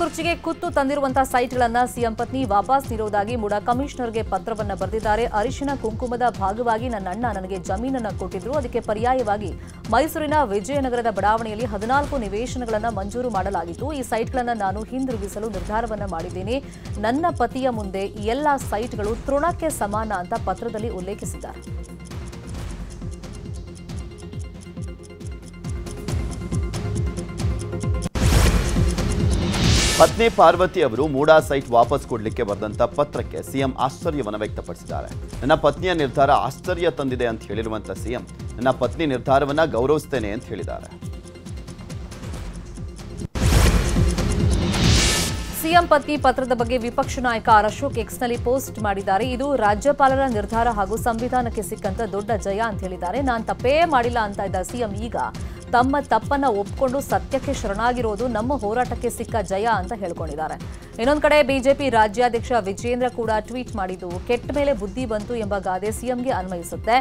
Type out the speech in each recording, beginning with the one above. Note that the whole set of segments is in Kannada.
ಕುರ್ಚಿಗೆ ಕುತ್ತು ತಂದಿರುವಂತಹ ಸೈಟ್ಗಳನ್ನು ಸಿಎಂ ಪತ್ನಿ ವಾಪಸ್ ನೀಡುವುದಾಗಿ ಮೂಡ ಕಮಿಷನರ್ಗೆ ಪತ್ರವನ್ನು ಬರೆದಿದ್ದಾರೆ. ಅರಿಶಿನ ಕುಂಕುಮದ ಭಾಗವಾಗಿ ನನ್ನ ಅಣ್ಣ ನನಗೆ ಜಮೀನನ್ನ ಕೊಟ್ಟಿದ್ರು. ಅದಕ್ಕೆ ಪರ್ಯಾಯವಾಗಿ ಮೈಸೂರಿನ ವಿಜಯನಗರದ ಬಡಾವಣೆಯಲ್ಲಿ ಹದಿನಾಲ್ಕು ನಿವೇಶನಗಳನ್ನು ಮಂಜೂರು ಮಾಡಲಾಗಿತ್ತು. ಈ ಸೈಟ್ಗಳನ್ನು ನಾನು ಹಿಂದಿರುಗಿಸಲು ನಿರ್ಧಾರವನ್ನು ಮಾಡಿದ್ದೇನೆ. ನನ್ನ ಪತಿಯ ಮುಂದೆ ಈ ಎಲ್ಲ ಸೈಟ್ಗಳು ತೃಣಕ್ಕೆ ಸಮಾನ ಅಂತ ಪತ್ರದಲ್ಲಿ ಉಲ್ಲೇಖಿಸಿದ್ದಾರೆ. ಪತ್ನಿ ಪಾರ್ವತಿ ಅವರು ಮೂಡಾ ಸೈಟ್ ವಾಪಸ್ ಕೊಡಲಿಕ್ಕೆ ಬರೆದಂತ ಪತ್ರಕ್ಕೆ ಸಿಎಂ ಆಶ್ಚರ್ಯವನ್ನು ವ್ಯಕ್ತಪಡಿಸಿದ್ದಾರೆ. ನನ್ನ ಪತ್ನಿಯ ನಿರ್ಧಾರ ಆಶ್ಚರ್ಯ ತಂದಿದೆ ಅಂತ ಹೇಳಿರುವಂತ ಸಿಎಂ, ನನ್ನ ಪತ್ನಿ ನಿರ್ಧಾರವನ್ನ ಗೌರವಿಸ್ತೇನೆ ಅಂತ ಹೇಳಿದ್ದಾರೆ. ಸಿಎಂ ಪತ್ನಿ ಪತ್ರದ ಬಗ್ಗೆ ವಿಪಕ್ಷ ನಾಯಕ ಅಶೋಕ್ ಎಕ್ಸ್ನಲ್ಲಿ ಪೋಸ್ಟ್ ಮಾಡಿದ್ದಾರೆ. ಇದು ರಾಜ್ಯಪಾಲರ ನಿರ್ಧಾರ ಹಾಗೂ ಸಂವಿಧಾನಕ್ಕೆ ಸಿಕ್ಕಂತ ದೊಡ್ಡ ಜಯ ಅಂತ ಹೇಳಿದ್ದಾರೆ. ನಾನು ತಪ್ಪೇ ಮಾಡಿಲ್ಲ ಅಂತ ಇದ್ದ ಸಿಎಂ ಈಗ ತಮ್ಮ ತಪ್ಪನ್ನ ಒಪ್ಪಿಕೊಂಡು ಸತ್ಯಕ್ಕೆ ಶರಣಾಗಿರೋದು ನಮ್ಮ ಹೋರಾಟಕ್ಕೆ ಸಿಕ್ಕ ಜಯ ಅಂತ ಹೇಳ್ಕೊಂಡಿದ್ದಾರೆ. ಇನ್ನೊಂದು ಕಡೆ ಬಿಜೆಪಿ ರಾಜ್ಯಾಧ್ಯಕ್ಷ ವಿಜೇಂದ್ರ ಕೂಡ ಟ್ವೀಟ್ ಮಾಡಿದ್ದು, ಕೆಟ್ಟ ಮೇಲೆ ಬುದ್ಧಿ ಬಂತು ಎಂಬ ಗಾದೆ ಸಿಎಂಗೆ ಅನ್ವಯಿಸುತ್ತೆ.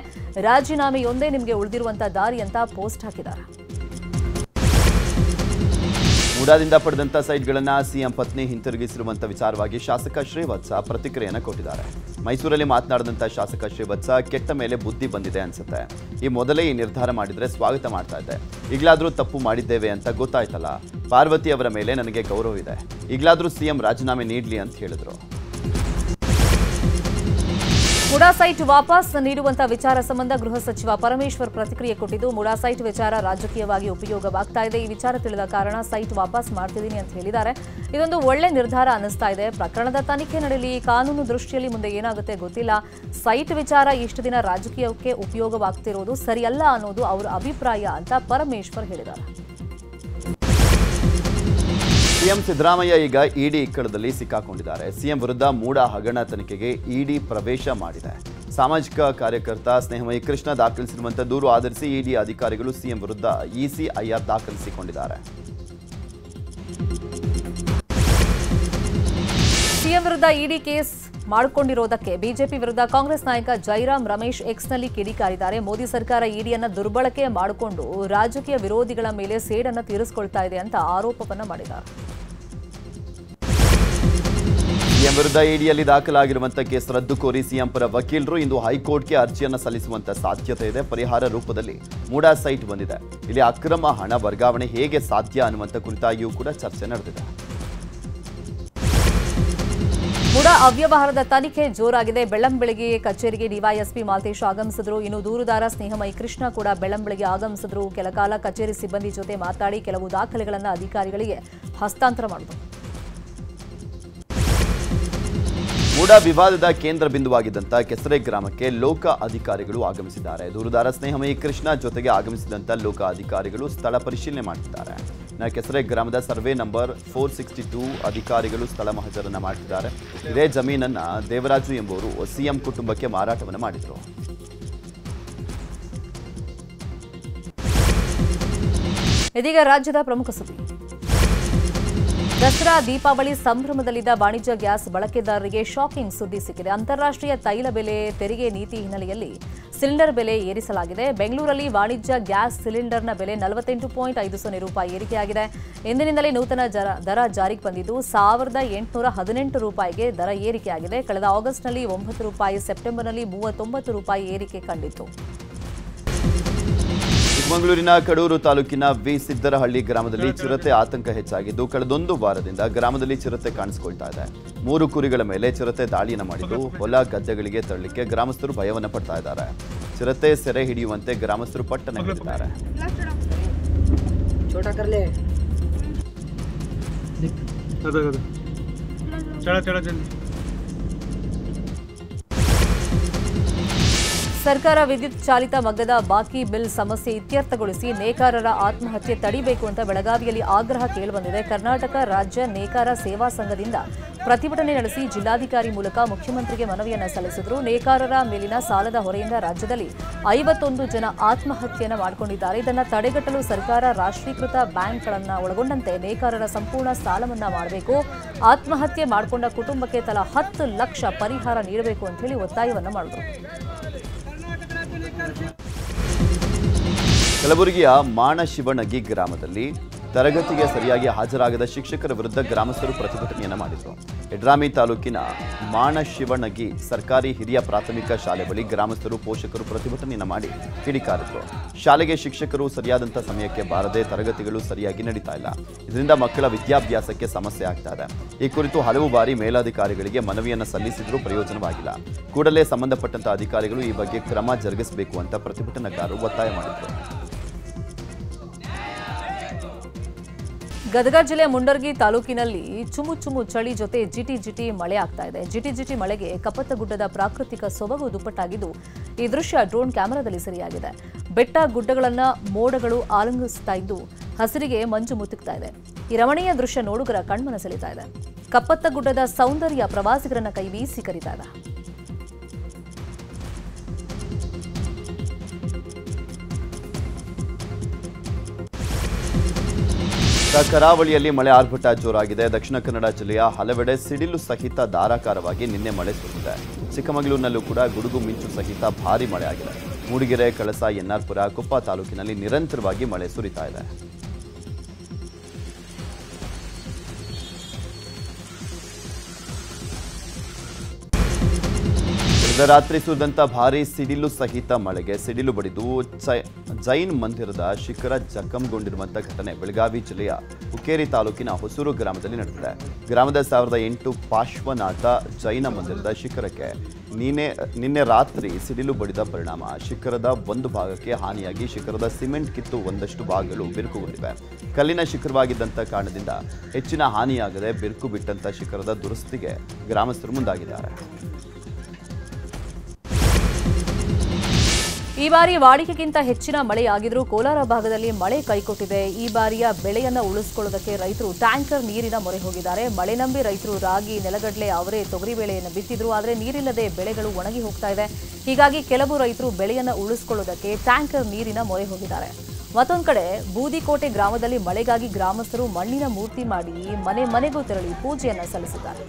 ರಾಜೀನಾಮೆಯೊಂದೇ ನಿಮಗೆ ಉಳಿದಿರುವಂತಹ ದಾರಿ ಅಂತ ಪೋಸ್ಟ್ ಹಾಕಿದ್ದಾರೆ. ಮೂಡಾದಿಂದ ಪಡೆದಂತ ಸೈಟ್ಗಳನ್ನ ಸಿಎಂ ಪತ್ನಿ ಹಿಂತಿರುಗಿಸಿರುವಂಥ ವಿಚಾರವಾಗಿ ಶಾಸಕ ಶ್ರೀವತ್ಸ ಪ್ರತಿಕ್ರಿಯೆಯನ್ನು ಕೊಟ್ಟಿದ್ದಾರೆ. ಮೈಸೂರಲ್ಲಿ ಮಾತನಾಡಿದಂತಹ ಶಾಸಕ ಶ್ರೀವತ್ಸ, ಕೆಟ್ಟ ಮೇಲೆ ಬುದ್ಧಿ ಬಂದಿದೆ ಅನ್ಸುತ್ತೆ. ಈ ಮೊದಲೇ ಈ ನಿರ್ಧಾರ ಮಾಡಿದ್ರೆ ಸ್ವಾಗತ ಮಾಡ್ತಾ ಇದ್ದೆ. ಈಗಲಾದ್ರೂ ತಪ್ಪು ಮಾಡಿದ್ದೇವೆ ಅಂತ ಗೊತ್ತಾಯ್ತಲ್ಲ? ಪಾರ್ವತಿ ಅವರ ಮೇಲೆ ನನಗೆ ಗೌರವ ಇದೆ. ಈಗಲಾದ್ರೂ ಸಿಎಂ ರಾಜೀನಾಮೆ ನೀಡಲಿ ಅಂತ ಹೇಳಿದ್ರು. ಮುಡಾ ಸೈಟ್ ವಾಪಸ್ ನೀಡುವಂತಹ ವಿಚಾರ ಸಂಬಂಧ ಗೃಹ ಸಚಿವ ಪರಮೇಶ್ವರ್ ಪ್ರತಿಕ್ರಿಯೆ ಕೊಟ್ಟಿದ್ದು ಮುಡಾ ಸೈಟ್ ವಿಚಾರ ರಾಜಕೀಯವಾಗಿ ಉಪಯೋಗವಾಗ್ತಾ ಇದೆ. ಈ ವಿಚಾರ ತಿಳಿದ ಕಾರಣ ಸೈಟ್ ವಾಪಸ್ ಮಾಡ್ತಿದ್ದೀನಿ ಅಂತ ಹೇಳಿದ್ದಾರೆ. ಇದೊಂದು ಒಳ್ಳೆ ನಿರ್ಧಾರ ಅನ್ನಿಸ್ತಾ ಇದೆ. ಪ್ರಕರಣದ ತನಿಖೆ ನಡೆಯಲಿ, ಕಾನೂನು ದೃಷ್ಟಿಯಲ್ಲಿ ಮುಂದೆ ಏನಾಗುತ್ತೆ ಗೊತ್ತಿಲ್ಲ. ಸೈಟ್ ವಿಚಾರ ಇಷ್ಟು ದಿನ ರಾಜಕೀಯಕ್ಕೆ ಉಪಯೋಗವಾಗ್ತಿರೋದು ಸರಿಯಲ್ಲ ಅನ್ನೋದು ಅವರ ಅಭಿಪ್ರಾಯ ಅಂತ ಪರಮೇಶ್ವರ್ ಹೇಳಿದ್ದಾರೆ. ಸಿಎಂ ಸಿದ್ದರಾಮಯ್ಯ ಈಗ ಇಡಿ ಇಕ್ಕಳದಲ್ಲಿ ಸಿಕ್ಕಾಕೊಂಡಿದ್ದಾರೆ. ಸಿಎಂ ವಿರುದ್ಧ ಮೂಡ ಹಗರಣ ತನಿಖೆಗೆ ಇಡಿ ಪ್ರವೇಶ ಮಾಡಿದೆ. ಸಾಮಾಜಿಕ ಕಾರ್ಯಕರ್ತ ಸ್ನೇಹಮಯಿ ಕೃಷ್ಣ ದಾಖಲಿಸಿರುವಂತಹ ದೂರು ಆಧರಿಸಿ ಇಡಿ ಅಧಿಕಾರಿಗಳು ಸಿಎಂ ವಿರುದ್ಧ ಇಸಿಐಆರ್ ದಾಖಲಿಸಿಕೊಂಡಿದ್ದಾರೆ. ಸಿಎಂ ವಿರುದ್ಧ ಇಡಿ ಕೇಸ್ ಮಾಡಿಕೊಂಡಿರೋದಕ್ಕೆ ಬಿಜೆಪಿ ವಿರುದ್ಧ ಕಾಂಗ್ರೆಸ್ ನಾಯಕ ಜೈರಾಮ್ ರಮೇಶ್ ಎಕ್ಸ್ನಲ್ಲಿ ಕಿಡಿಕಾರಿದ್ದಾರೆ. ಮೋದಿ ಸರ್ಕಾರ ಇಡಿಯನ್ನ ದುರ್ಬಳಕೆ ಮಾಡಿಕೊಂಡು ರಾಜಕೀಯ ವಿರೋಧಿಗಳ ಮೇಲೆ ಸೇಡನ್ನು ತೀರಿಸಿಕೊಳ್ತಾ ಇದೆ ಅಂತ ಆರೋಪವನ್ನು ಮಾಡಿದ್ದಾರೆ. ಸಿಎಂ ವಿರುದ್ಧ ಇಡಿಯಲ್ಲಿ ದಾಖಲಾಗಿರುವಂತಹ ಕೇಸ್ ರದ್ದು ಕೋರಿ ಸಿಎಂ ಪರ ವಕೀಲರು ಇಂದು ಹೈಕೋರ್ಟ್ಗೆ ಅರ್ಜಿಯನ್ನು ಸಲ್ಲಿಸುವಂತ ಸಾಧ್ಯತೆ ಇದೆ. ಪರಿಹಾರ ರೂಪದಲ್ಲಿ ಮೂಡಾ ಸೈಟ್ ಬಂದಿದೆ. ಇಲ್ಲಿ ಅಕ್ರಮ ಹಣ ವರ್ಗಾವಣೆ ಹೇಗೆ ಸಾಧ್ಯ ಅನ್ನುವಂಥ ಕುರಿತಾಗಿಯೂ ಕೂಡ ಚರ್ಚೆ ನಡೆದಿದೆ. ಮುಡಾ ಅವ್ಯವಹಾರದ ತನಿಖೆ ಜೋರಾಗಿದೆ. ಬೆಳ್ಳಂಬೆಳಗ್ಗೆ ಕಚೇರಿಗೆ ಡಿವೈಎಸ್ಪಿ ಮಾಲ್ತೇಶ್ ಆಗಮಿಸಿದ್ರು. ಇನ್ನು ದೂರುದಾರ ಸ್ನೇಹಮಯಿ ಕೃಷ್ಣ ಕೂಡ ಬೆಳ್ಳಂಬೆಳಗ್ಗೆ ಆಗಮಿಸಿದ್ರು. ಕೆಲಕಾಲ ಕಚೇರಿ ಸಿಬ್ಬಂದಿ ಜೊತೆ ಮಾತಾಡಿ ಕೆಲವು ದಾಖಲೆಗಳನ್ನು ಅಧಿಕಾರಿಗಳಿಗೆ ಹಸ್ತಾಂತರ ಮಾಡಿದ್ರು. ಮೂಡಾ ವಿವಾದದ ಕೇಂದ್ರ ಬಿಂದುವಾಗಿದ್ದಂಥ ಕೆಸರೆ ಗ್ರಾಮಕ್ಕೆ ಲೋಕ ಅಧಿಕಾರಿಗಳು ಆಗಮಿಸಿದ್ದಾರೆ. ದೂರುದಾರ ಸ್ನೇಹಮಯಿ ಕೃಷ್ಣ ಜೊತೆಗೆ ಆಗಮಿಸಿದಂಥ ಲೋಕ ಅಧಿಕಾರಿಗಳು ಸ್ಥಳ ಪರಿಶೀಲನೆ ಮಾಡಿದ್ದಾರೆ ಇನ್ನು ಕೆಸರೆ ಗ್ರಾಮದ survey number four sixty two ಅಧಿಕಾರಿಗಳು ಸ್ಥಳ ಮಹಜರನ್ನ ಮಾಡಿದ್ದಾರೆ ಇದೇ ಜಮೀನನ್ನ ದೇವರಾಜು ಎಂಬುವರು ಸಿಎಂ ಕುಟುಂಬಕ್ಕೆ ಮಾರಾಟವನ್ನು ಮಾಡಿದರು. ಇದೀಗ ರಾಜ್ಯದ ಪ್ರಮುಖ ಸುದ್ದಿ. ದಸರಾ, ದೀಪಾವಳಿ ಸಂಭ್ರಮದಲ್ಲಿದ್ದ ವಾಣಿಜ್ಯ ಗ್ಯಾಸ್ ಬಳಕೆದಾರರಿಗೆ ಶಾಕಿಂಗ್ ಸುದ್ದಿ ಸಿಕ್ಕಿದೆ. ಅಂತಾರಾಷ್ಟ್ರೀಯ ತೈಲ ಬೆಲೆ ತೆರಿಗೆ ನೀತಿ ಹಿನ್ನೆಲೆಯಲ್ಲಿ ಸಿಲಿಂಡರ್ ಬೆಲೆ ಏರಿಸಲಾಗಿದೆ. ಬೆಂಗಳೂರಲ್ಲಿ ವಾಣಿಜ್ಯ ಗ್ಯಾಸ್ ಸಿಲಿಂಡರ್ನ ಬೆಲೆ ನಲವತ್ತೆಂಟು ಪಾಯಿಂಟ್ ಐದು ಸೊನ್ನೆ ರೂಪಾಯಿ ಏರಿಕೆಯಾಗಿದೆ. ಇಂದಿನಿಂದಲೇ ನೂತನ ದರ ಜಾರಿಗೆ ಬಂದಿದ್ದು ಸಾವಿರದ ಎಂಟುನೂರ ಹದಿನೆಂಟು ರೂಪಾಯಿಗೆ ದರ ಏರಿಕೆಯಾಗಿದೆ. ಕಳೆದ ಆಗಸ್ಟ್ನಲ್ಲಿ ಒಂಬತ್ತು ರೂಪಾಯಿ, ಸೆಪ್ಟೆಂಬರ್ನಲ್ಲಿ ಮೂವತ್ತೊಂಬತ್ತು ರೂಪಾಯಿ ಏರಿಕೆ ಕಂಡಿತ್ತು. ಚಿಕ್ಕಮಗಳೂರಿನ ಕಡೂರು ತಾಲೂಕಿನ ವಿ ಸಿದ್ದರಹಳ್ಳಿ ಗ್ರಾಮದಲ್ಲಿ ಚಿರತೆ ಆತಂಕ ಹೆಚ್ಚಾಗಿದ್ದು ಕಳೆದೊಂದು ವಾರದಿಂದ ಗ್ರಾಮದಲ್ಲಿ ಚಿರತೆ ಕಾಣಿಸಿಕೊಳ್ತಾ ಇದೆ. ಮೂರು ಕುರಿಗಳ ಮೇಲೆ ಚಿರತೆ ದಾಳಿಯನ್ನು ಮಾಡಿದ್ದು ಹೊಲ ಗದ್ದೆಗಳಿಗೆ ತರಲಿಕ್ಕೆ ಗ್ರಾಮಸ್ಥರು ಭಯವನ್ನು ಪಡ್ತಾ ಇದ್ದಾರೆ. ಚಿರತೆ ಸೆರೆ ಹಿಡಿಯುವಂತೆ ಗ್ರಾಮಸ್ಥರು ಪಟ್ಟಣ ಹಿಡಿದಿದ್ದಾರೆ छोटा ಸರ್ಕಾರ ವಿದ್ಯುತ್ ಚಾಲಿತ ಮಗ್ಗದ ಬಾಕಿ ಬಿಲ್ ಸಮಸ್ಯೆ ಇತ್ಯರ್ಥಗೊಳಿಸಿ ನೇಕಾರರ ಆತ್ಮಹತ್ಯೆ ತಡಿಬೇಕು ಅಂತ ಬೆಳಗಾವಿಯಲ್ಲಿ ಆಗ್ರಹ ಕೇಳಿಬಂದಿದೆ. ಕರ್ನಾಟಕ ರಾಜ್ಯ ನೇಕಾರ ಸೇವಾ ಸಂಘದಿಂದ ಪ್ರತಿಭಟನೆ ನಡೆಸಿ ಜಿಲ್ಲಾಧಿಕಾರಿ ಮೂಲಕ ಮುಖ್ಯಮಂತ್ರಿಗೆ ಮನವಿಯನ್ನು ಸಲ್ಲಿಸಿದರು. ನೇಕಾರರ ಮೇಲಿನ ಸಾಲದ ಹೊರೆಯಿಂದ ರಾಜ್ಯದಲ್ಲಿ ಐವತ್ತೊಂದು ಜನ ಆತ್ಮಹತ್ಯೆಯನ್ನು ಮಾಡಿಕೊಂಡಿದ್ದಾರೆ. ಇದನ್ನು ತಡೆಗಟ್ಟಲು ಸರ್ಕಾರ ರಾಷ್ಟ್ರೀಕೃತ ಬ್ಯಾಂಕ್ಗಳನ್ನು ಒಳಗೊಂಡಂತೆ ನೇಕಾರರ ಸಂಪೂರ್ಣ ಸಾಲ ಮನ್ನಾ ಮಾಡಬೇಕು. ಆತ್ಮಹತ್ಯೆ ಮಾಡಿಕೊಂಡ ಕುಟುಂಬಕ್ಕೆ ತಲಾ ಹತ್ತು ಲಕ್ಷ ಪರಿಹಾರ ನೀಡಬೇಕು ಅಂತ ಹೇಳಿ ಒತ್ತಾಯವನ್ನ ಮಾಡಿದ್ರು. ಕಲಬುರಗಿಯ ಮಾಣಶಿವಣಗಿ ಗ್ರಾಮದಲ್ಲಿ ತರಗತಿಗೆ ಸರಿಯಾಗಿ ಹಾಜರಾಗದ ಶಿಕ್ಷಕರ ವಿರುದ್ಧ ಗ್ರಾಮಸ್ಥರು ಪ್ರತಿಭಟನೆಯನ್ನು ಮಾಡಿದರು. ಎಡ್ರಾಮಿ ತಾಲೂಕಿನ ಮಾಣಶಿವಣಗಿ ಸರ್ಕಾರಿ ಹಿರಿಯ ಪ್ರಾಥಮಿಕ ಶಾಲೆ ಬಳಿ ಗ್ರಾಮಸ್ಥರು ಪೋಷಕರು ಪ್ರತಿಭಟನೆಯನ್ನು ಮಾಡಿ ಕಿಡಿಕಾರಿದರು. ಶಾಲೆಗೆ ಶಿಕ್ಷಕರು ಸರಿಯಾದಂಥ ಸಮಯಕ್ಕೆ ಬಾರದೆ ತರಗತಿಗಳು ಸರಿಯಾಗಿ ನಡೀತಾ ಇಲ್ಲ. ಇದರಿಂದ ಮಕ್ಕಳ ವಿದ್ಯಾಭ್ಯಾಸಕ್ಕೆ ಸಮಸ್ಯೆ ಆಗ್ತಾ ಇದೆ. ಈ ಕುರಿತು ಹಲವು ಬಾರಿ ಮೇಲಾಧಿಕಾರಿಗಳಿಗೆ ಮನವಿಯನ್ನು ಸಲ್ಲಿಸಿದರೂ ಪ್ರಯೋಜನವಾಗಿಲ್ಲ. ಕೂಡಲೇ ಸಂಬಂಧಪಟ್ಟಂತಹ ಅಧಿಕಾರಿಗಳು ಈ ಬಗ್ಗೆ ಕ್ರಮ ಜರುಗಿಸಬೇಕು ಅಂತ ಪ್ರತಿಭಟನಾಕಾರರು ಒತ್ತಾಯ ಮಾಡಿದ್ರು. ಗದಗ ಜಿಲ್ಲೆ ಮುಂಡರ್ಗಿ ತಾಲೂಕಿನಲ್ಲಿ ಚುಮು ಚುಮು ಚಳಿ ಜೊತೆ ಜಿಟಿ ಜಿಟಿ ಮಳೆ ಆಗ್ತಾ ಇದೆ. ಜಿಟಿ ಜಿಟಿ ಮಳೆಗೆ ಕಪ್ಪತ್ತಗುಡ್ಡದ ಪ್ರಾಕೃತಿಕ ಸೊಬಗು ದುಪ್ಪಟ್ಟಾಗಿದ್ದು ಈ ದೃಶ್ಯ ಡ್ರೋನ್ ಕ್ಯಾಮೆರಾದಲ್ಲಿ ಸೆರೆಯಾಗಿದೆ. ಬೆಟ್ಟ ಗುಡ್ಡಗಳನ್ನ ಮೋಡಗಳು ಆಲಂಗಿಸ್ತಾ ಇದ್ದು ಹಸಿರಿಗೆ ಮಂಜು ಮುತ್ತುಕ್ತಾ ಇದೆ. ಈ ರಮಣೀಯ ದೃಶ್ಯ ನೋಡುಗರ ಕಣ್ಮನ ಸೆಳಿತಾ ಇದೆ. ಕಪ್ಪತ್ತ ಗುಡ್ಡದ ಸೌಂದರ್ಯ ಪ್ರವಾಸಿಗರನ್ನ ಕೈ ಬೀಸಿ ಕರೀತಾ ಇದೆ. ಕರಾವಳಿಯಲ್ಲಿ ಮಳೆ ಆರ್ಭಟ ಜೋರಾಗಿದೆ. ದಕ್ಷಿಣ ಕನ್ನಡ ಜಿಲ್ಲೆಯ ಹಲವೆಡೆ ಸಿಡಿಲು ಸಹಿತ ಧಾರಾಕಾರವಾಗಿ ನಿನ್ನೆ ಮಳೆ ಸುರಿದಿದೆ. ಚಿಕ್ಕಮಗಳೂರಿನಲ್ಲೂ ಕೂಡ ಗುಡುಗು ಮಿಂಚು ಸಹಿತ ಭಾರಿ ಮಳೆಯಾಗಿದೆ. ಮೂಡಿಗೆರೆ, ಕಳಸ ಎನ್ಆರ್ಪುರ ಕೊಪ್ಪ ತಾಲೂಕಿನಲ್ಲಿ ನಿರಂತರವಾಗಿ ಮಳೆ ಸುರಿತಾ ಇದೆ. ಕಳೆದ ಸುರಿದಂಥ ಭಾರೀ ಸಿಡಿಲು ಸಹಿತ ಮಳೆಗೆ ಸಿಡಿಲು ಬಡಿದು ಜೈನ್ ಮಂದಿರದ ಶಿಖರ ಜಖಂಗೊಂಡಿರುವಂಥ ಘಟನೆ ಬೆಳಗಾವಿ ಜಿಲ್ಲೆಯ ಹುಕ್ಕೇರಿ ತಾಲೂಕಿನ ಹೊಸೂರು ಗ್ರಾಮದಲ್ಲಿ ನಡೆದಿದೆ. ಗ್ರಾಮದ ಸಾವಿರದ ಎಂಟು ಪಾರ್ಶ್ವನಾಥ ಜೈನ ಮಂದಿರದ ಶಿಖರಕ್ಕೆ ನಿನ್ನೆ ನಿನ್ನೆ ರಾತ್ರಿ ಸಿಡಿಲು ಬಡಿದ ಪರಿಣಾಮ ಶಿಖರದ ಒಂದು ಭಾಗಕ್ಕೆ ಹಾನಿಯಾಗಿ ಶಿಖರದ ಸಿಮೆಂಟ್ ಕಿತ್ತು ಒಂದಷ್ಟು ಭಾಗಗಳು ಬಿರುಕುಗೊಂಡಿವೆ. ಕಲ್ಲಿನ ಶಿಖರವಾಗಿದ್ದಂಥ ಕಾರಣದಿಂದ ಹೆಚ್ಚಿನ ಹಾನಿಯಾಗದೆ ಬಿರುಕು ಬಿಟ್ಟಂತ ಶಿಖರದ ದುರಸ್ತಿಗೆ ಗ್ರಾಮಸ್ಥರು ಮುಂದಾಗಿದ್ದಾರೆ. ಈ ಬಾರಿ ವಾಡಿಕೆಗಿಂತ ಹೆಚ್ಚಿನ ಮಳೆಯಾಗಿದ್ರೂ ಕೋಲಾರ ಭಾಗದಲ್ಲಿ ಮಳೆ ಕೈಕೊಟ್ಟಿದೆ. ಈ ಬಾರಿಯ ಬೆಳೆಯನ್ನು ಉಳಿಸಿಕೊಳ್ಳೋದಕ್ಕೆ ರೈತರು ಟ್ಯಾಂಕರ್ ನೀರಿನ ಮೊರೆ ಹೋಗಿದ್ದಾರೆ. ಮಳೆ ನಂಬಿ ರೈತರು ರಾಗಿ, ನೆಲಗಡಲೆ ಅವರೇ ತೊಗರಿ ಬೆಳೆಯನ್ನು ಬಿತ್ತಿದ್ರು. ಆದರೆ ನೀರಿಲ್ಲದೆ ಬೆಳೆಗಳು ಒಣಗಿ ಹೋಗ್ತಾ ಇದೆ ಹೀಗಾಗಿ ಕೆಲವು ರೈತರು ಬೆಳೆಯನ್ನು ಉಳಿಸಿಕೊಳ್ಳೋದಕ್ಕೆ ಟ್ಯಾಂಕರ್ ನೀರಿನ ಮೊರೆ ಹೋಗಿದ್ದಾರೆ. ಮತ್ತೊಂದು ಕಡೆ ಬೂದಿಕೋಟೆ ಗ್ರಾಮದಲ್ಲಿ ಮಳೆಗಾಗಿ ಗ್ರಾಮಸ್ಥರು ಮಣ್ಣಿನ ಮೂರ್ತಿ ಮಾಡಿ ಮನೆ ಮನೆಗೂ ತೆರಳಿ ಪೂಜೆಯನ್ನು ಸಲ್ಲಿಸಿದ್ದಾರೆ.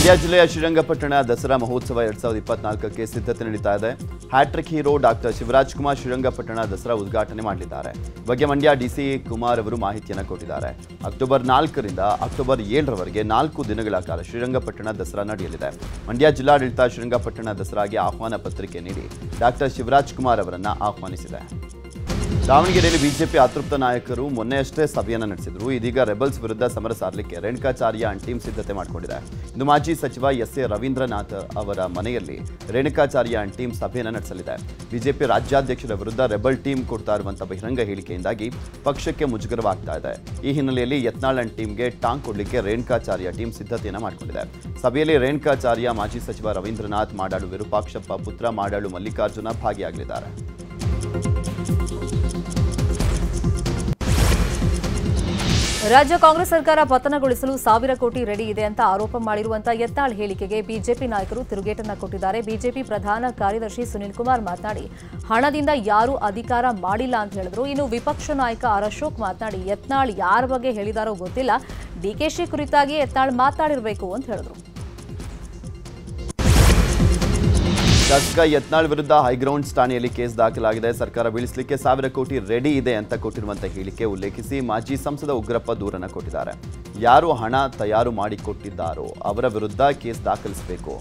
ಮಂಡ್ಯ ಜಿಲ್ಲೆಯ ಶ್ರೀರಂಗಪಟ್ಟಣ ದಸರಾ ಮಹೋತ್ಸವ ಎರಡ್ ಸಾವಿರದ ಇಪ್ಪತ್ನಾಲ್ಕಕ್ಕೆ ಸಿದ್ಧತೆ ನಡೀತಾ ಇದೆ. Hattrick hero doctor Shivaraj Kumar Srirangapatna Dasara ಉದ್ಘಾಟನೆ ಮಾಡಲಿದ್ದಾರೆ ಬಗ್ಗೆ ಮಂಡ್ಯ ಡಿಸಿ ಕುಮಾರ್ ಅವರು ಮಾಹಿತಿಯನ್ನು ಕೊಟ್ಟಿದ್ದಾರೆ. ಅಕ್ಟೋಬರ್ ನಾಲ್ಕರಿಂದ ಅಕ್ಟೋಬರ್ ಏಳರವರೆಗೆ ನಾಲ್ಕು ದಿನಗಳ ಕಾಲ ಶ್ರೀರಂಗಪಟ್ಟಣ ದಸರಾ ನಡೆಯಲಿದೆ. ಮಂಡ್ಯ ಜಿಲ್ಲಾಡಳಿತ ಶ್ರೀರಂಗಪಟ್ಟಣ ದಸರಾಗೆ ಆಹ್ವಾನ ಪತ್ರಿಕೆ ನೀಡಿ ಡಾಕ್ಟರ್ ಶಿವರಾಜ್ ಕುಮಾರ್ ಅವರನ್ನು ಆಹ್ವಾನಿಸಿದೆ. ದಾವಣಗೆರೆಯಲ್ಲಿ ಬಿಜೆಪಿ ಅತೃಪ್ತ ನಾಯಕರು ಮೊನ್ನೆಯಷ್ಟೇ ಸಭೆಯನ್ನು ನಡೆಸಿದ್ರು. ಇದೀಗ ರೆಬಲ್ಸ್ ವಿರುದ್ಧ ಸಮರ ಸಾರಲಿಕ್ಕೆ ರೇಣುಕಾಚಾರ್ಯ ಅಂಡ್ ಸಿದ್ಧತೆ ಮಾಡಿಕೊಂಡಿದೆ. ಇಂದು ಮಾಜಿ ಸಚಿವ ಎಸ್ ಎ ರವೀಂದ್ರನಾಥ್ ಅವರ ಮನೆಯಲ್ಲಿ ರೇಣುಕಾಚಾರ್ಯ ಅಂಡ್ ಟೀಮ್ ಸಭೆಯನ್ನು ನಡೆಸಲಿದೆ. ಬಿಜೆಪಿ ರಾಜ್ಯಾಧ್ಯಕ್ಷರ ವಿರುದ್ಧ ರೆಬಲ್ ಟೀಮ್ ಕೊಡ್ತಾ ಇರುವಂತಹ ಬಹಿರಂಗ ಹೇಳಿಕೆಯಿಂದಾಗಿ ಪಕ್ಷಕ್ಕೆ ಮುಜುಗರವಾಗ್ತಾ ಇದೆ. ಈ ಹಿನ್ನೆಲೆಯಲ್ಲಿ ಯತ್ನಾಳ್ ಅಂಡ್ ಟೀಮ್ಗೆ ಟಾಂಗ್ ಕೊಡಲಿಕ್ಕೆ ರೇಣುಕಾಚಾರ್ಯ ಟೀಮ್ ಸಿದ್ಧತೆಯನ್ನು ಮಾಡಿಕೊಂಡಿದೆ. ಸಭೆಯಲ್ಲಿ ರೇಣುಕಾಚಾರ್ಯ, ಮಾಜಿ ಸಚಿವ ರವೀಂದ್ರನಾಥ್, ಮಾಡಾಳು ವಿರೂಪಾಕ್ಷಪ್ಪ, ಪುತ್ರ, ಮಾಡಾಳು ಮಲ್ಲಿಕಾರ್ಜುನ ಭಾಗಿಯಾಗಲಿದ್ದಾರೆ. ರಾಜ್ಯ ಕಾಂಗ್ರೆಸ್ ಸರ್ಕಾರ ಪತನಗೊಳಿಸಲು ಸಾವಿರ ಕೋಟಿ ರೆಡಿ ಇದೆ ಅಂತ ಆರೋಪ ಮಾಡಿರುವಂತಹ ಎತ್ತಾಳ್ ಹೇಳಿಕೆಗೆ ಬಿಜೆಪಿ ನಾಯಕರು ತಿರುಗೇಟನ್ನ ಕೊಟ್ಟಿದ್ದಾರೆ. ಬಿಜೆಪಿ ಪ್ರಧಾನ ಕಾರ್ಯದರ್ಶಿ ಸುನಿಲ್ ಕುಮಾರ್ ಮಾತನಾಡಿ, ಹಣದಿಂದ ಯಾರೂ ಅಧಿಕಾರ ಮಾಡಿಲ್ಲ ಅಂತ ಹೇಳಿದ್ರು. ಇನ್ನು ವಿಪಕ್ಷ ನಾಯಕ ಆರ್ ಅಶೋಕ್ ಮಾತನಾಡಿ, ಯತ್ನಾಳ್ ಯಾರ ಬಗ್ಗೆ ಹೇಳಿದಾರೋ ಗೊತ್ತಿಲ್ಲ. ಡಿಕೆಶಿ ಕುರಿತಾಗಿ ಯತ್ನಾಳ್ ಮಾತಾಡಿರಬೇಕು ಅಂತ ಹೇಳಿದ್ರು. ಶಾಸಕ ಯತ್ನಾಳ್ ವಿರುದ್ಧ ಹೈಗ್ರೌಂಡ್ಸ್ ಠಾಣೆಯಲ್ಲಿ ಕೇಸ್ ದಾಖಲಾಗಿದೆ. ಸರ್ಕಾರ ಬೀಳಿಸಲಿಕ್ಕೆ ಸಾವಿರ ಕೋಟಿ ರೆಡಿ ಇದೆ ಅಂತ ಕೊಟ್ಟಿರುವಂತಹ ಹೇಳಿಕೆ ಉಲ್ಲೇಖಿಸಿ ಮಾಜಿ ಸಂಸದ ಉಗ್ರಪ್ಪ ದೂರನ್ನು ಕೊಟ್ಟಿದ್ದಾರೆ. ಯಾರು ಹಣ ತಯಾರು ಮಾಡಿಕೊಟ್ಟಿದ್ದಾರೋ ಅವರ ವಿರುದ್ಧ ಕೇಸ್ ದಾಖಲಿಸಬೇಕು.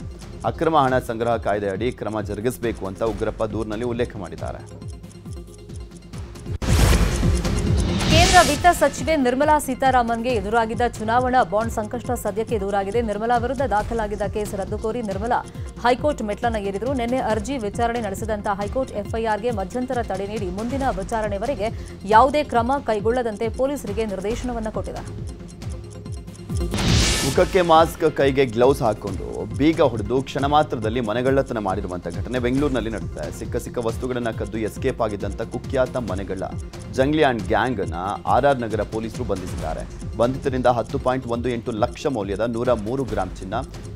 ಅಕ್ರಮ ಹಣ ಸಂಗ್ರಹ ಕಾಯ್ದೆ ಅಡಿ ಕ್ರಮ ಜರುಗಿಸಬೇಕು ಅಂತ ಉಗ್ರಪ್ಪ ದೂರಿನಲ್ಲಿ ಉಲ್ಲೇಖ ಮಾಡಿದ್ದಾರೆ. ಕೇಂದ್ರ ವಿತ್ತ ಸಚಿವೆ ನಿರ್ಮಲಾ ಸೀತಾರಾಮನ್ಗೆ ಎದುರಾಗಿದ್ದ ಚುನಾವಣಾ ಬಾಂಡ್ ಸಂಕಷ್ಟ ಸದ್ಯಕ್ಕೆ ದೂರಾಗಿದೆ ನಿರ್ಮಲಾ ವಿರುದ್ಧ ದಾಖಲಾಗಿದ್ದ ಕೇಸ್ ರದ್ದು ಕೋರಿ ನಿರ್ಮಲಾ ಹೈಕೋರ್ಟ್ ಮೆಟ್ಲನ್ನ ಏರಿದರು. ನಿನ್ನೆ ಅರ್ಜಿ ವಿಚಾರಣೆ ನಡೆಸಿದಂತಹ ಹೈಕೋರ್ಟ್ ಎಫ್ಐಆರ್ಗೆ ಮಧ್ಯಂತರ ತಡೆ ನೀಡಿ ಮುಂದಿನ ವಿಚಾರಣೆವರೆಗೆ ಯಾವುದೇ ಕ್ರಮ ಕೈಗೊಳ್ಳದಂತೆ ಪೊಲೀಸರಿಗೆ ನಿರ್ದೇಶನವನ್ನು ಕೊಟ್ಟಿದೆ ಮುಖಕ್ಕೆ ಮಾಸ್ಕ್, ಕೈಗೆ ಗ್ಲೌಸ್ ಹಾಕೊಂಡು ಬೀಗ ಹೊಡೆದು ಕ್ಷಣ ಮಾತ್ರದಲ್ಲಿ ಮನೆಗಳ್ಳತನ ಮಾಡಿರುವಂಥ ಘಟನೆ ಬೆಂಗಳೂರಿನಲ್ಲಿ ನಡೆದಿದೆ. ಸಿಕ್ಕ ಸಿಕ್ಕ ವಸ್ತುಗಳನ್ನು ಕದ್ದು ಎಸ್ಕೇಪ್ ಆಗಿದ್ದಂಥ ಕುಖ್ಯಾತ ಮನೆಗಳ ಜಂಗ್ಲಿ ಆ್ಯಂಡ್ ಗ್ಯಾಂಗ್ನ ಆರ್ ಆರ್ ನಗರ ಪೊಲೀಸರು ಬಂಧಿಸಿದ್ದಾರೆ. ಬಂಧಿತರಿಂದ ಹತ್ತು ಪಾಯಿಂಟ್ ಒಂದು ಎಂಟು ಲಕ್ಷ ಮೌಲ್ಯದ ನೂರ ಮೂರು ಗ್ರಾಂ ಚಿನ್ನ,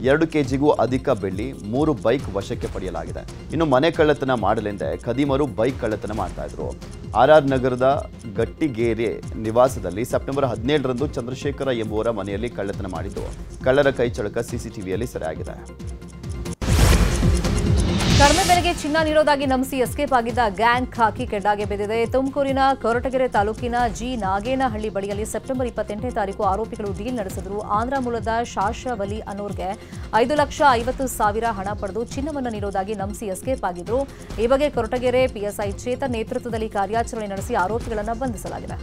ಎರಡು ಕೆಜಿಗೂ ಅಧಿಕ ಬೆಳ್ಳಿ, ಮೂರು ಬೈಕ್ ವಶಕ್ಕೆ ಪಡೆಯಲಾಗಿದೆ. ಇನ್ನು ಮನೆ ಕಳ್ಳತನ ಮಾಡಲೆಂದೇ ಖದೀಮರು ಬೈಕ್ ಕಳ್ಳತನ ಮಾಡ್ತಾ ಇದ್ರು. ಆರ್ಆರ್ ನಗರದ ಗಟ್ಟಿಗೇರೆ ನಿವಾಸದಲ್ಲಿ ಸೆಪ್ಟೆಂಬರ್ ಹದಿನೇಳರಂದು ಚಂದ್ರಶೇಖರ ಎಂಬುವರ ಮನೆಯಲ್ಲಿ ಕಳ್ಳತನ ಮಾಡಿದ್ದು. ಕಳ್ಳರ ಕೈಚಳಕ ಸಿಸಿಟಿವಿಯಲ್ಲಿ ಸೆರೆಯಾಗಿದೆ. ಕಡಿಮೆ ಬೆಲೆಗೆ ಚಿನ್ನ ನೀಡೋದಾಗಿ ನಂಬಿಸಿ ಎಸ್ಕೇಪ್ ಆಗಿದ್ದ ಗ್ಯಾಂಗ್ ಖಾಕಿ ಕೆಡ್ಡಾಗೆ ಬಿದ್ದಿದೆ. ತುಮಕೂರಿನ ಕೊರಟಗೆರೆ ತಾಲೂಕಿನ ಜಿ ನಾಗೇನಹಳ್ಳಿ ಬಳಿಯಲ್ಲಿ ಸೆಪ್ಟೆಂಬರ್ ಇಪ್ಪತ್ತೆಂಟನೇ ತಾರೀಕು ಆರೋಪಿಗಳು ಡೀಲ್ ನಡೆಸಿದ್ರು. ಆಂಧ್ರ ಮೂಲದ ಶಾಶವಲಿ ಅನೋರ್ಗೆ ಐದು ಲಕ್ಷ ಐವತ್ತು ಸಾವಿರ ಹಣ ಪಡೆದು ಚಿನ್ನವನ್ನು ನೀಡೋದಾಗಿ ನಂಬಿಸಿ ಎಸ್ಕೇಪ್ ಆಗಿದ್ರು. ಈ ಬಗ್ಗೆ ಕೊರಟಗೆರೆ ಪಿಎಸ್ಐ ಚೇತನ್ ನೇತೃತ್ವದಲ್ಲಿ ಕಾರ್ಯಾಚರಣೆ ನಡೆಸಿ ಆರೋಪಿಗಳನ್ನು ಬಂಧಿಸಲಾಗಿದೆ.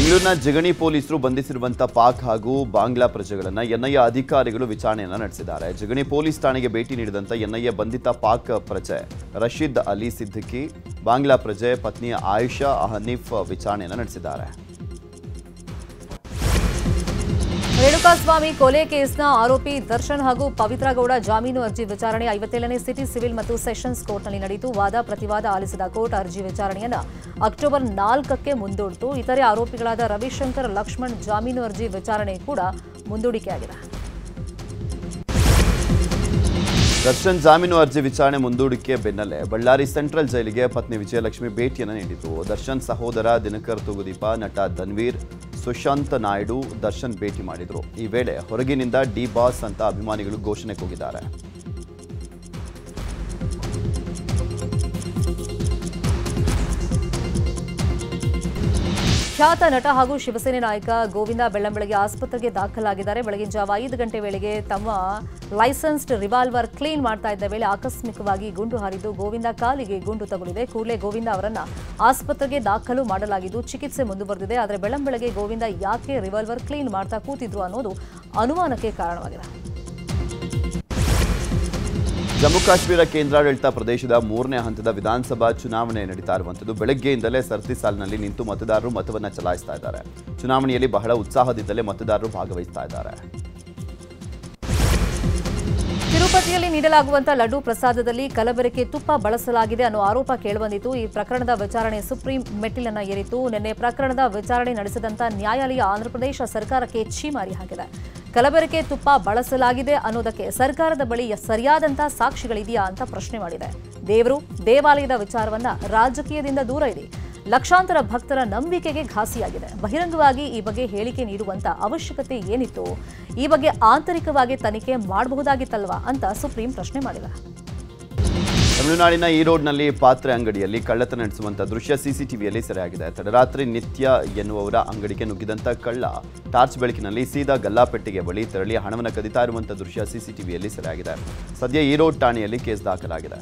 ಬೆಂಗಳೂರಿನ ಜಗಣಿ ಪೊಲೀಸರು ಬಂಧಿಸಿರುವಂತಹ ಪಾಕ್ ಹಾಗೂ ಬಾಂಗ್ಲಾ ಪ್ರಜೆಗಳನ್ನು ಎನ್ಐಎ ಅಧಿಕಾರಿಗಳು ವಿಚಾರಣೆಯನ್ನು ನಡೆಸಿದ್ದಾರೆ. ಜಗಣಿ ಪೊಲೀಸ್ ಠಾಣೆಗೆ ಭೇಟಿ ನೀಡಿದಂತ ಎನ್ಐಎ ಬಂಧಿತ ಪಾಕ್ ಪ್ರಜೆ ರಶೀದ್ ಅಲಿ ಸಿದ್ದಿಕಿ, ಬಾಂಗ್ಲಾ ಪ್ರಜೆ ಪತ್ನಿ ಆಯಿಷಾ ಹನೀಫ್ ವಿಚಾರಣೆಯನ್ನು ನಡೆಸಿದ್ದಾರೆ. ರೇಣುಕಾಸ್ವಾಮಿ ಕೊಲೆ ಕೇಸ್ನ ಆರೋಪಿ ದರ್ಶನ್ ಹಾಗೂ ಪವಿತ್ರ ಗೌಡ ಜಾಮೀನು ಅರ್ಜಿ ವಿಚಾರಣೆ ಐವತ್ತೇಳನೇ ಸಿಟಿ ಸಿವಿಲ್ ಮತ್ತು ಸೆಷನ್ಸ್ ಕೋರ್ಟ್ನಲ್ಲಿ ನಡೆಯಿತು. ವಾದ ಪ್ರತಿವಾದ ಆಲಿಸಿದ ಕೋರ್ಟ್ ಅರ್ಜಿ ವಿಚಾರಣೆಯನ್ನು ಅಕ್ಟೋಬರ್ ನಾಲ್ಕಕ್ಕೆ ಮುಂದೂಡಿತು. ಇತರೆ ಆರೋಪಿಗಳಾದ ರವಿಶಂಕರ್, ಲಕ್ಷ್ಮಣ್ ಜಾಮೀನು ಅರ್ಜಿ ವಿಚಾರಣೆ ಕೂಡ ಮುಂದೂಡಿಕೆಯಾಗಿದೆ. ದರ್ಶನ್ ಜಾಮೀನು ಅರ್ಜಿ ವಿಚಾರಣೆ ಮುಂದೂಡಿಕೆ ಬೆನ್ನಲ್ಲೇ ಬಳ್ಳಾರಿ ಸೆಂಟ್ರಲ್ ಜೈಲಿಗೆ ಪತ್ನಿ ವಿಜಯಲಕ್ಷ್ಮಿ ಭೇಟಿಯನ್ನು ನೀಡಿತು ದರ್ಶನ್ ಸಹೋದರ ದಿನಕರ್ ತುಗುದೀಪ, ನಟ ಧನ್ವೀರ್ ಸುಶಾಂತ್ ನಾಯ್ಡು ದರ್ಶನ್ ಭೇಟಿ ಮಾಡಿದರು. ಈ ವೇಳೆ ಹೊರಗಿನಿಂದ ಡಿ ಬಾಸ್ ಅಂತ ಅಭಿಮಾನಿಗಳು ಘೋಷಣೆ ಕೂಗಿದ್ದಾರೆ ಖ್ಯಾತ ನಟ ಹಾಗೂ ಶಿವಸೇನೆ ನಾಯಕ ಗೋವಿಂದ ಬೆಳ್ಳಂಬೆಳಗ್ಗೆ ಆಸ್ಪತ್ರೆಗೆ ದಾಖಲಾಗಿದ್ದಾರೆ. ಬೆಳಗಿನ ಜಾವ ಐದು ಗಂಟೆ ವೇಳೆಗೆ ತಮ್ಮ ಲೈಸೆನ್ಸ್ಡ್ ರಿವಾಲ್ವರ್ ಕ್ಲೀನ್ ಮಾಡ್ತಾ ಇದ್ದ ವೇಳೆ ಆಕಸ್ಮಿಕವಾಗಿ ಗುಂಡು ಹಾರಿದ್ದು ಗೋವಿಂದ ಕಾಲಿಗೆ ಗುಂಡು ತಗುಲಿದೆ. ಕೂಡಲೇ ಗೋವಿಂದ ಅವರನ್ನ ಆಸ್ಪತ್ರೆಗೆ ದಾಖಲು ಮಾಡಲಾಗಿದ್ದು ಚಿಕಿತ್ಸೆ ಮುಂದುವರೆದಿದೆ. ಆದರೆ ಬೆಳ್ಳಂಬೆಳಗ್ಗೆ ಗೋವಿಂದ ಯಾಕೆ ರಿವಾಲ್ವರ್ ಕ್ಲೀನ್ ಮಾಡ್ತಾ ಕೂತಿದ್ರು ಅನ್ನೋದು ಅನುಮಾನಕ್ಕೆ ಕಾರಣವಾಗಿದೆ. ಜಮ್ಮು ಕಾಶ್ಮೀರ ಕೇಂದ್ರಾಡಳಿತ ಪ್ರದೇಶದ ಮೂರನೇ ಹಂತದ ವಿಧಾನಸಭಾ ಚುನಾವಣೆ ನಡೀತಾ ಇರುವಂಥದ್ದು. ಬೆಳಗ್ಗೆಯಿಂದಲೇ ಸರತಿ ಸಾಲಿನಲ್ಲಿ ನಿಂತು ಮತದಾರರು ಮತವನ್ನು ಚಲಾಯಿಸ್ತಾ ಇದ್ದಾರೆ. ಚುನಾವಣೆಯಲ್ಲಿ ಬಹಳ ಉತ್ಸಾಹದಿಂದಲೇ ಮತದಾರರು ಭಾಗವಹಿಸ್ತಾ ಇದ್ದಾರೆ. ತಿರುಪತಿಯಲ್ಲಿ ನೀಡಲಾಗುವಂತಹ ಲಡ್ಡು ಪ್ರಸಾದದಲ್ಲಿ ಕಲಬೆರಕೆ ತುಪ್ಪ ಬಳಸಲಾಗಿದೆ ಅನ್ನೋ ಆರೋಪ ಕೇಳಿಬಂದಿತ್ತು. ಈ ಪ್ರಕರಣದ ವಿಚಾರಣೆ ಸುಪ್ರೀಂ ಮೆಟ್ಟಿಲನ್ನ ಏರಿತು ನಿನ್ನೆ ಪ್ರಕರಣದ ವಿಚಾರಣೆ ನಡೆಸಿದಂತ ನ್ಯಾಯಾಲಯ ಆಂಧ್ರಪ್ರದೇಶ ಸರ್ಕಾರಕ್ಕೆ ಛೀಮಾರಿ ಹಾಕಿದೆ. ಕಲಬೆರಕೆ ತುಪ್ಪ ಬಳಸಲಾಗಿದೆ ಅನ್ನೋದಕ್ಕೆ ಸರ್ಕಾರದ ಬಳಿ ಸರಿಯಾದಂತಹ ಸಾಕ್ಷಿಗಳಿದೆಯಾ ಅಂತ ಪ್ರಶ್ನೆ ಮಾಡಿದೆ. ದೇವರು ದೇವಾಲಯದ ವಿಚಾರವನ್ನ ರಾಜಕೀಯದಿಂದ ದೂರ ಇದೆ ಲಕ್ಷಾಂತರ ಭಕ್ತರ ನಂಬಿಕೆಗೆ ಘಾಸಿಯಾಗಿದೆ. ಬಹಿರಂಗವಾಗಿ ಈ ಬಗ್ಗೆ ಹೇಳಿಕೆ ನೀಡುವಂತ ಅವಶ್ಯಕತೆ ಏನಿತ್ತು? ಈ ಬಗ್ಗೆ ಆಂತರಿಕವಾಗಿ ತನಿಖೆ ಮಾಡಬಹುದಾಗಿತ್ತಲ್ವಾ ಅಂತ ಸುಪ್ರೀಂ ಪ್ರಶ್ನೆ ಮಾಡಿದೆ. ತಮಿಳುನಾಡಿನ ರೋಡ್ನಲ್ಲಿ ಪಾತ್ರೆ ಅಂಗಡಿಯಲ್ಲಿ ಕಳ್ಳತನ ನಡೆಸುವಂತ ದೃಶ್ಯ ಸಿಸಿಟಿವಿಯಲ್ಲಿ ಸೆರೆಯಾಗಿದೆ. ತಡರಾತ್ರಿ ನಿತ್ಯ ಎನ್ನುವವರ ಅಂಗಡಿಗೆ ನುಗ್ಗಿದಂತ ಕಳ್ಳ ಟಾರ್ಚ್ ಬೆಳಕಿನಲ್ಲಿ ಸೀದಾ ಗಲ್ಲಾಪೆಟ್ಟಿಗೆ ಬಳಿ ತೆರಳಿ ಹಣವನ್ನು ಕದಿತಾ ಇರುವಂತಹ ದೃಶ್ಯ ಸಿಸಿಟಿವಿಯಲ್ಲಿ ಸೆರೆಯಾಗಿದೆ. ಸದ್ಯ ಈರೋಡ್ ಠಾಣೆಯಲ್ಲಿ ಕೇಸ್ ದಾಖಲಾಗಿದೆ.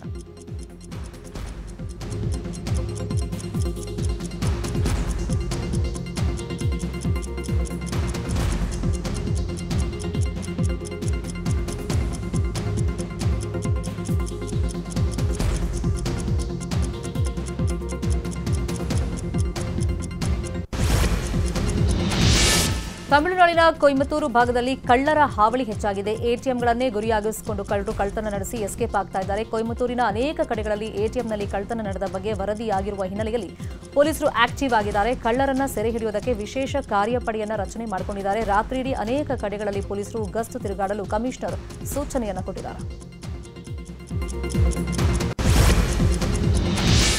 ತಮಿಳುನಾಡಿನ ಕೊಯಮತ್ತೂರು ಭಾಗದಲ್ಲಿ ಕಳ್ಳರ ಹಾವಳಿ ಹೆಚ್ಚಾಗಿದೆ. ಎಟಿಎಂಗಳನ್ನೇ ಗುರಿಯಾಗಿಸಿಕೊಂಡು ಕಳ್ಳರು ಕಳ್ತನ ನಡೆಸಿ ಎಸ್ಕೇಪ್ ಆಗ್ತಾ ಇದ್ದಾರೆ. ಕೊಯಮತ್ತೂರಿನ ಅನೇಕ ಕಡೆಗಳಲ್ಲಿ ಎಟಿಎಂನಲ್ಲಿ ಕಳ್ತನ ನಡೆದ ಬಗ್ಗೆ ವರದಿಯಾಗಿರುವ ಹಿನ್ನೆಲೆಯಲ್ಲಿ ಪೊಲೀಸರು ಆಕ್ಟಿವ್ ಆಗಿದ್ದಾರೆ. ಕಳ್ಳರನ್ನ ಸೆರೆ ಹಿಡಿಯುವುದಕ್ಕೆ ವಿಶೇಷ ಕಾರ್ಯಪಡೆಯನ್ನ ರಚನೆ ಮಾಡಿಕೊಂಡಿದ್ದಾರೆ. ರಾತ್ರಿಯಿಡೀ ಅನೇಕ ಕಡೆಗಳಲ್ಲಿ ಪೊಲೀಸರು ಗಸ್ತು ತಿರುಗಾಡಲು ಕಮಿಷನರ್ ಸೂಚನೆಯನ್ನು ಕೊಟ್ಟಿದ್ದಾರೆ.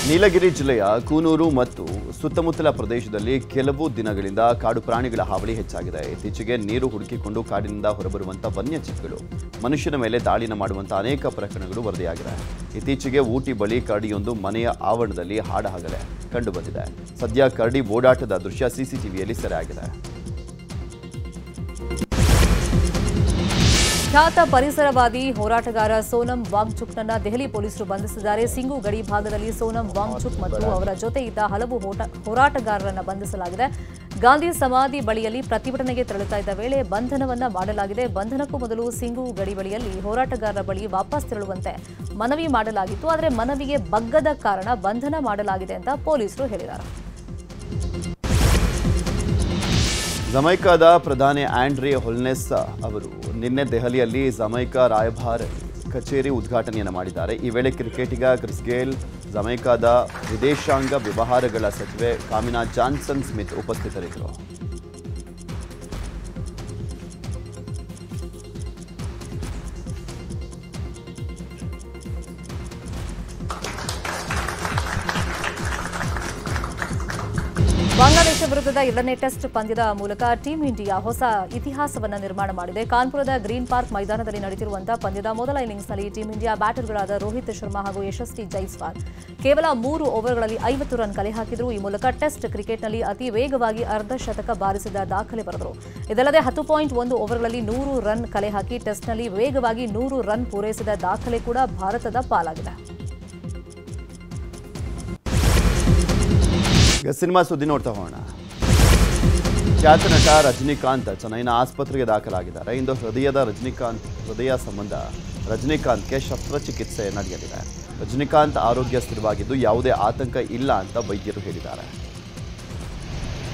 ನೀಲಗಿರಿ ಜಿಲ್ಲೆಯ ಕೂನೂರು ಮತ್ತು ಸುತ್ತಮುತ್ತಲ ಪ್ರದೇಶದಲ್ಲಿ ಕೆಲವು ದಿನಗಳಿಂದ ಕಾಡು ಪ್ರಾಣಿಗಳ ಹಾವಳಿ ಹೆಚ್ಚಾಗಿದೆ. ಇತ್ತೀಚೆಗೆ ನೀರು ಹುಡುಕಿಕೊಂಡು ಕಾಡಿನಿಂದ ಹೊರಬರುವಂಥ ವನ್ಯಜೀವಿಗಳು ಮನುಷ್ಯನ ಮೇಲೆ ದಾಳಿನ ಮಾಡುವಂಥ ಅನೇಕ ಪ್ರಕರಣಗಳು ವರದಿಯಾಗಿದೆ ಇತ್ತೀಚೆಗೆ ಊಟಿ ಬಳಿ ಕರಡಿಯೊಂದು ಮನೆಯ ಆವರಣದಲ್ಲಿ ಹಾಡಹಗಲೆ ಕಂಡುಬಂದಿದೆ. ಸದ್ಯ ಕರಡಿ ಓಡಾಟದ ದೃಶ್ಯ ಸಿಸಿಟಿವಿಯಲ್ಲಿ ಸೆರೆಯಾಗಿದೆ. ಖ್ಯಾತ ಪರಿಸರವಾದಿ ಹೋರಾಟಗಾರ ಸೋನಂ ವಾಂಗ್ಚುಕ್ನನ್ನ ದೆಹಲಿ ಪೊಲೀಸರು ಬಂಧಿಸಿದ್ದಾರೆ. ಸಿಂಗು ಗಡಿ ಭಾಗದಲ್ಲಿ ಸೋನಂ ವಾಂಗ್ಚುಕ್ ಮತ್ತು ಅವರ ಜೊತೆ ಇದ್ದ ಹಲವು ಹೋರಾಟಗಾರರನ್ನ ಬಂಧಿಸಲಾಗಿದೆ. ಗಾಂಧಿ ಸಮಾಧಿ ಬಳಿಯಲ್ಲಿ ಪ್ರತಿಭಟನೆಗೆ ತೆರಳುತ್ತಾ ಇದ್ದ ವೇಳೆ ಬಂಧನವನ್ನ ಮಾಡಲಾಗಿದೆ. ಬಂಧನಕ್ಕೂ ಮೊದಲು ಸಿಂಗು ಗಡಿ ಬಳಿಯಲ್ಲಿ ಹೋರಾಟಗಾರರ ಬಳಿ ವಾಪಸ್ ತೆರಳುವಂತೆ ಮನವಿ ಮಾಡಲಾಗಿತ್ತು. ಆದರೆ ಮನವಿಗೆ ಬಗ್ಗದ ಕಾರಣ ಬಂಧನ ಮಾಡಲಾಗಿದೆ ಅಂತ ಪೊಲೀಸರು ಹೇಳಿದ್ದಾರೆ. ಜಮೈಕಾದ ಪ್ರಧಾನಿ ಆಂಡ್ರಿ ಹೊಲ್ನೆಸ್ ಅವರು ನಿನ್ನೆ ದೆಹಲಿಯಲ್ಲಿ ಜಮೈಕಾ ರಾಯಭಾರ ಕಚೇರಿ ಉದ್ಘಾಟನೆಯನ್ನು ಮಾಡಿದ್ದಾರೆ. ಈ ವೇಳೆ ಕ್ರಿಕೆಟಿಗ ಕ್ರಿಸ್ ಗೇಲ್, ಜಮೈಕಾದ ವಿದೇಶಾಂಗ ವ್ಯವಹಾರಗಳ ಸಚಿವೆ ಕಾಮಿನಾ ಜಾನ್ಸನ್ ಸ್ಮಿತ್ ಉಪಸ್ಥಿತರಿದ್ದರು. ಬಾಂಗ್ಲಾದೇಶ ವಿರುದ್ಧದ ಎರಡನೇ ಟೆಸ್ಟ್ ಪಂದ್ಯದ ಮೂಲಕ ಟೀಂ ಇಂಡಿಯಾ ಹೊಸ ಇತಿಹಾಸವನ್ನು ನಿರ್ಮಾಣ ಮಾಡಿದೆ. ಕಾನ್ಪುರದ ಗ್ರೀನ್ ಪಾರ್ಕ್ ಮೈದಾನದಲ್ಲಿ ನಡೆದಿರುವಂತಹ ಪಂದ್ಯದ ಮೊದಲ ಇನ್ನಿಂಗ್ಸ್ನಲ್ಲಿ ಟೀಂ ಇಂಡಿಯಾ ಬ್ಯಾಟರ್ಗಳಾದ ರೋಹಿತ್ ಶರ್ಮಾ ಹಾಗೂ ಯಶಸ್ವಿ ಜೈಸ್ವಾಲ್ ಕೇವಲ ಮೂರು ಓವರ್ಗಳಲ್ಲಿ ಐವತ್ತು ರನ್ ಕಲೆ ಹಾಕಿದ್ರು. ಈ ಮೂಲಕ ಟೆಸ್ಟ್ ಕ್ರಿಕೆಟ್ನಲ್ಲಿ ಅತಿ ವೇಗವಾಗಿ ಅರ್ಧ ಶತಕ ಬಾರಿಸಿದ ದಾಖಲೆ ಬರೆದರು. ಇದಲ್ಲದೆ ಹತ್ತು ಪಾಯಿಂಟ್ ಒಂದು ಓವರ್ಗಳಲ್ಲಿ ನೂರು ರನ್ ಕಲೆ ಹಾಕಿ ಟೆಸ್ಟ್ನಲ್ಲಿ ವೇಗವಾಗಿ ನೂರು ರನ್ ಪೂರೈಸಿದ ದಾಖಲೆ ಕೂಡ ಭಾರತದ ಪಾಲಾಗಿದೆ. ಈಗ ಸಿನಿಮಾ ಸುದ್ದಿ ನೋಡ್ತಾ ಹೋಗೋಣ. ಖ್ಯಾತ ನಟ ರಜನಿಕಾಂತ್ ಚೆನ್ನೈನ ಆಸ್ಪತ್ರೆಗೆ ದಾಖಲಾಗಿದ್ದಾರೆ. ಇಂದು ಹೃದಯದ ರಜನಿಕಾಂತ್, ಹೃದಯ ಸಂಬಂಧ ರಜನಿಕಾಂತ್ಗೆ ಶಸ್ತ್ರಚಿಕಿತ್ಸೆ ನಡೆಯಲಿದೆ. ರಜನಿಕಾಂತ್ ಆರೋಗ್ಯ ಸ್ಥಿರವಾಗಿದ್ದು ಯಾವುದೇ ಆತಂಕ ಇಲ್ಲ ಅಂತ ವೈದ್ಯರು ಹೇಳಿದ್ದಾರೆ.